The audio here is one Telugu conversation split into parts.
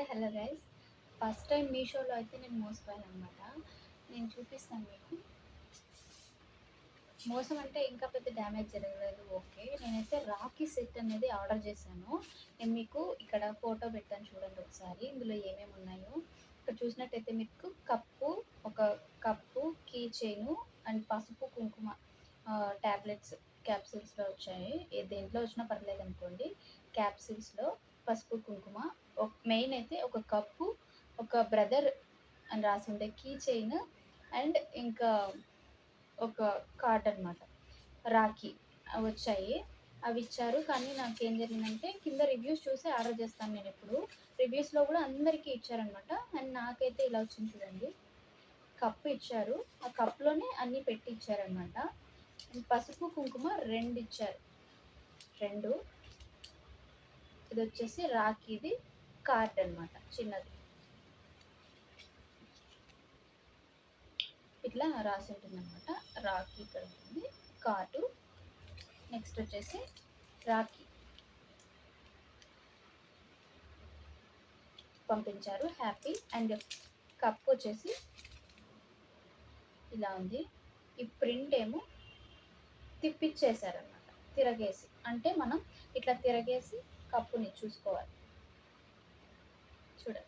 Hi hello guys. First time మీషోలో అయితే నేను మోసపోయాను అనమాట నేను చూపిస్తాను మీకు. మోసం అంటే ఇంకా పెద్ద డ్యామేజ్ జరగలేదు ఓకే. నేనైతే రాఖీ సెట్ అనేది ఆర్డర్ చేశాను. నేను మీకు ఇక్కడ ఫోటో పెట్టాను చూడండి ఒకసారి. ఇందులో ఏమేమి ఉన్నాయో. ఇక్కడ చూసినట్టయితే మీకు కప్పు ఒక కప్పు కీ చైను అండ్ పసుపు కుంకుమ ట్యాబ్లెట్స్ క్యాప్సిల్స్లో వచ్చాయి. దేంట్లో వచ్చినా పర్లేదు అనుకోండి క్యాప్సిల్స్లో పసుపు కుంకుమ మెయిన్ అయితే ఒక కప్పు ఒక బ్రదర్ అని రాసి ఉండే కీ చైన్ అండ్ ఇంకా ఒక కార్డ్ అనమాట రాఖీ అవి వచ్చాయి. అవి ఇచ్చారు. కానీ నాకు ఏం జరిగిందంటే కింద రివ్యూస్ చూసి ఆర్డర్ చేస్తాను నేను ఇప్పుడు. రివ్యూస్లో కూడా అందరికీ ఇచ్చారనమాట అండ్ నాకైతే ఇలా వచ్చింది చూడండి. కప్పు ఇచ్చారు. ఆ కప్లోనే అన్నీ పెట్టి ఇచ్చారనమాట పసుపు కుంకుమ రెండు ఇచ్చారు. రెండు. ఇది వచ్చేసి రాఖీది. కార్డ్ అనమాట చిన్నది. ఇట్లా రాసి ఉంటుంది అనమాట రాఖీ ఇక్కడ ఉంటుంది కార్డు. నెక్స్ట్ వచ్చేసి రాఖీ. పంపించారు హ్యాపీ. అండ్ కప్ వచ్చేసి ఇలా ఉంది. ఈ ప్రింట్ ఏమో తిప్పిచ్చేసారనమాట తిరగేసి. అంటే మనం ఇట్లా తిరగేసి కప్పుని చూసుకోవాలి. చూడండి.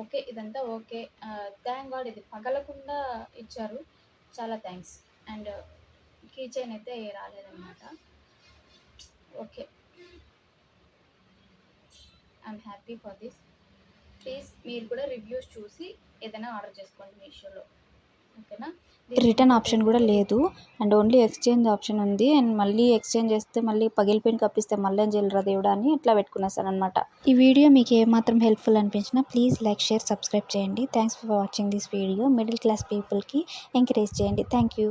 ఓకే ఇదంతా ఓకే. థ్యాంక్ గాడ్ ఇది పగలకుండా ఇచ్చారు. చాలా థ్యాంక్స్ అండ్ కీ చైన్ అయితే రాలేదన్నమాట. Okay. I'm happy for this please మీరు కూడా రివ్యూస్ చూసి ఏదైనా ఆర్డర్ చేసుకోండి మీషోలో. ఓకేనా? రిటర్న్ ఆప్షన్ కూడా లేదు. అండ్ ఓన్లీ ఎక్స్చేంజ్ ఆప్షన్ ఉంది. అండ్ మళ్ళీ ఎక్స్చేంజ్ చేస్తే మళ్ళీ పగిలిపోయిన కప్పిస్తే మళ్ళీ ఏం చేయలేరా దేవుడా అని ఇట్లా పెట్టుకునేసాను అనమాట ఈ వీడియో మీకు ఏమాత్రం హెల్ప్ఫుల్ అనిపించినా ప్లీజ్ లైక్ షేర్ సబ్స్క్రైబ్ చేయండి. Thanks for watching this video middle class పీపుల్కి ఎంకరేజ్ చేయండి. Thank you